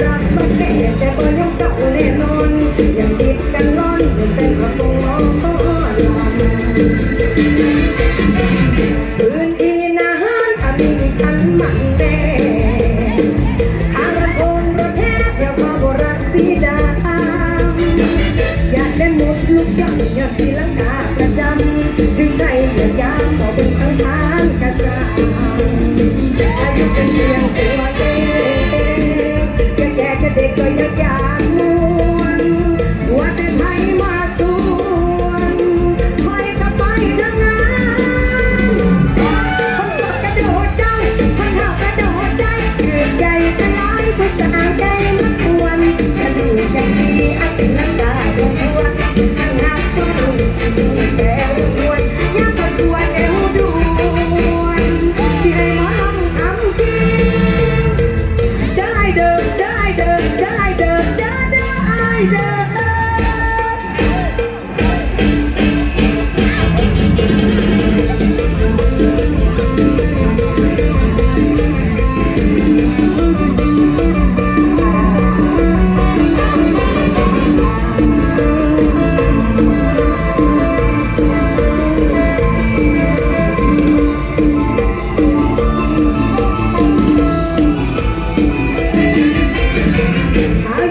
รักมันเไม่ยห็นแต่ก็ยังกับ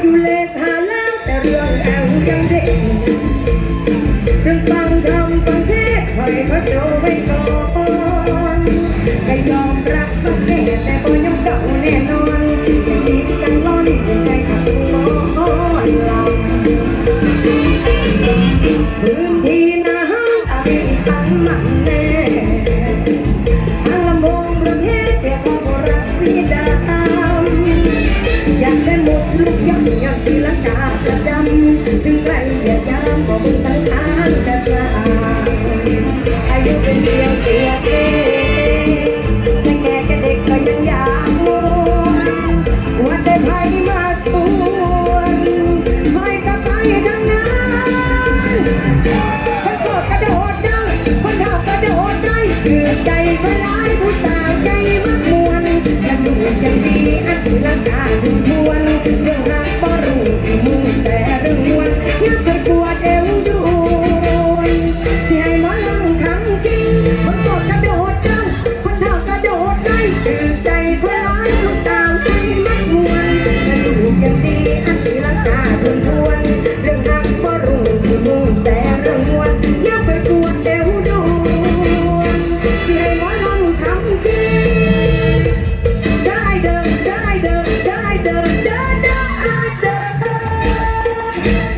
ดูเลขให้ เรื่องแอวยังเด็กเรื่องฟังทำประเทศไทยเขาโตไว้ก่อนให้ยอมรับปาะเท่แต่ One look Yeah.